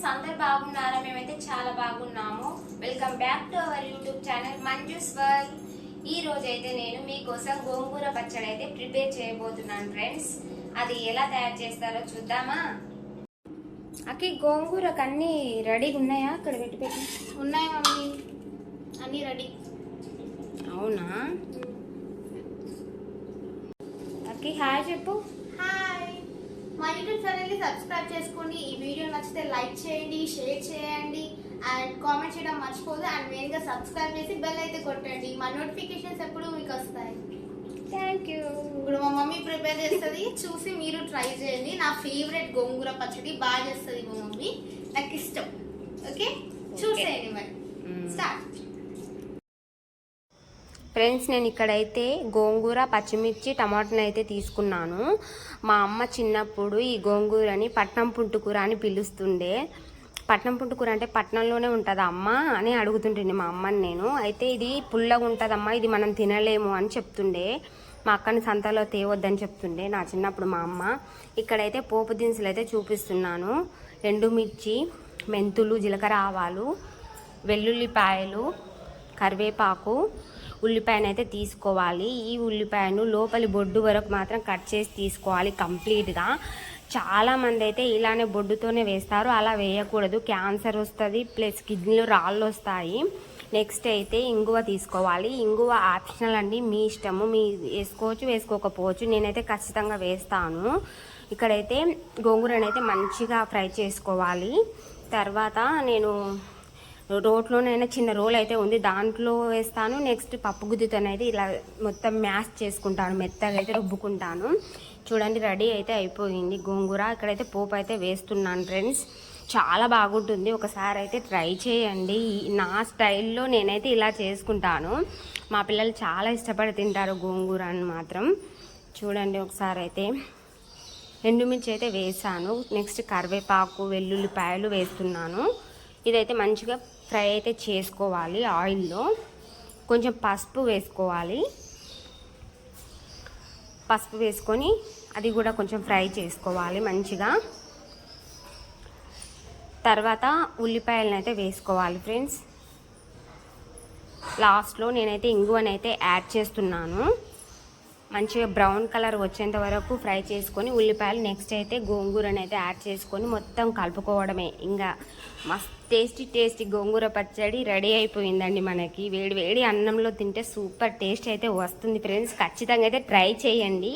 Friends అందరు బాగున్నారా? మేమైతే చాలా బాగున్నాము. Welcome back to our YouTube channel Manju's world ఈ రోజు అయితే నేను మీకోసం గోంగూర పచ్చడి అయితే ప్రిపేర్ చేయబోతున్నాను ఫ్రెండ్స్ అది ఎలా తయారు చేస్తారో చూద్దామా? అక్కి గోంగూరకు అన్నీ రెడీగా ఉన్నాయా? అక్కడ పెట్టి పెట్టి. ఉన్నాయి మమ్మీ? అన్నీ రెడీ అవునా? అక్కి హాయ్ చెప్పు. మా యూట్యూబ్ ఛానల్ని సబ్స్క్రైబ్ చేసుకోండి ఈ వీడియో నచ్చితే లైక్ చేయండి షేర్ చేయండి అండ్ కామెంట్ చేయడం మర్చిపోదు. అండ్ మెయిన్గా సబ్స్క్రైబ్ చేసి బెల్ అయితే కొట్టండి. మా నోటిఫికేషన్స్ ఎప్పుడు మీకు వస్తాయి. థ్యాంక్ యూ ఇప్పుడు మా మమ్మీ ప్రిపేర్ చేస్తుంది. చూసి మీరు ట్రై చేయండి. నా ఫేవరెట్ గోంగూర పచ్చడి బాగా చేస్తుంది మా మమ్మీ. నాకు ఇష్టం. ఓకే? చూసేయండి మరి. స్టార్ట్. ఫ్రెండ్స్ నేను ఇక్కడైతే గోంగూర పచ్చిమిర్చి టమాటాని అయితే తీసుకున్నాను. మా అమ్మ చిన్నప్పుడు ఈ గోంగూరని పట్నం పుంటుకూర అని పిలుస్తుండే. పట్నం పుంటుకూర అంటే పట్నంలోనే ఉంటుంది అమ్మ అని అడుగుతుంటుండే మా అమ్మని నేను. అయితే ఇది పుల్లగా ఉంటుందమ్మా ఇది మనం తినలేము అని చెప్తుండే. మా అక్కని సంతలో తేవద్దని చెప్తుండే నా చిన్నప్పుడు మా అమ్మ. ఇక్కడైతే పోపు దినుసులు అయితే చూపిస్తున్నాను. ఎండుమిర్చి మెంతులు జీలకర్ర ఆవాలు వెల్లుల్లిపాయలు కరివేపాకు ఉల్లిపాయను అయితే తీసుకోవాలి. ఈ ఉల్లిపాయను లోపలి బొడ్డు వరకు మాత్రం కట్ చేసి తీసుకోవాలి కంప్లీట్గా. చాలామంది అయితే ఇలానే బొడ్డుతోనే వేస్తారు. అలా వేయకూడదు. క్యాన్సర్ వస్తుంది ప్లస్ కిడ్నీలో రాళ్ళు వస్తాయి. నెక్స్ట్ అయితే ఇంగువ తీసుకోవాలి. ఇంగువ ఆప్షనల్ అండి. మీ ఇష్టము. మీ వేసుకోవచ్చు వేసుకోకపోవచ్చు. నేనైతే ఖచ్చితంగా వేస్తాను. ఇక్కడైతే గోంగూరనైతే మంచిగా ఫ్రై చేసుకోవాలి. తర్వాత నేను రోట్లోనైనా చిన్న రోల్ అయితే ఉంది. దాంట్లో వేస్తాను. నెక్స్ట్ పప్పు గుద్దుతోనైతే ఇలా మొత్తం మ్యాష్ చేసుకుంటాను. మెత్తగా అయితే రుబ్బుకుంటాను. చూడండి రెడీ అయితే అయిపోయింది గోంగూర. ఇక్కడైతే పోపు అయితే వేస్తున్నాను ఫ్రెండ్స్. చాలా బాగుంటుంది. ఒకసారి అయితే ట్రై చేయండి. నా స్టైల్లో నేనైతే ఇలా చేసుకుంటాను. మా పిల్లలు చాలా ఇష్టపడి తింటారు గోంగూర అని మాత్రం. చూడండి ఒకసారి అయితే ఎండుమిర్చి అయితే వేసాను. నెక్స్ట్ కరివేపాకు వెల్లుల్లిపాయలు వేస్తున్నాను. ఇదైతే మంచిగా ఫ్రై అయితే చేసుకోవాలి ఆయిల్లో. కొంచెం పసుపు వేసుకోవాలి. పసుపు వేసుకొని అది కూడా కొంచెం ఫ్రై చేసుకోవాలి మంచిగా. తర్వాత ఉల్లిపాయలను అయితే వేసుకోవాలి ఫ్రెండ్స్. లాస్ట్లో నేనైతే ఇంగువనైతే యాడ్ చేస్తున్నాను. మంచిగా బ్రౌన్ కలర్ వచ్చేంత వరకు ఫ్రై చేసుకొని ఉల్లిపాయలు నెక్స్ట్ అయితే గోంగూరని అయితే యాడ్ చేసుకొని మొత్తం కలుపుకోవడమే. ఇంకా మస్త్ టేస్టీ టేస్టీ గోంగూర పచ్చడి రెడీ అయిపోయిందండి మనకి. వేడి వేడి అన్నంలో తింటే సూపర్ టేస్ట్ అయితే వస్తుంది ఫ్రెండ్స్. ఖచ్చితంగా అయితే ట్రై చేయండి.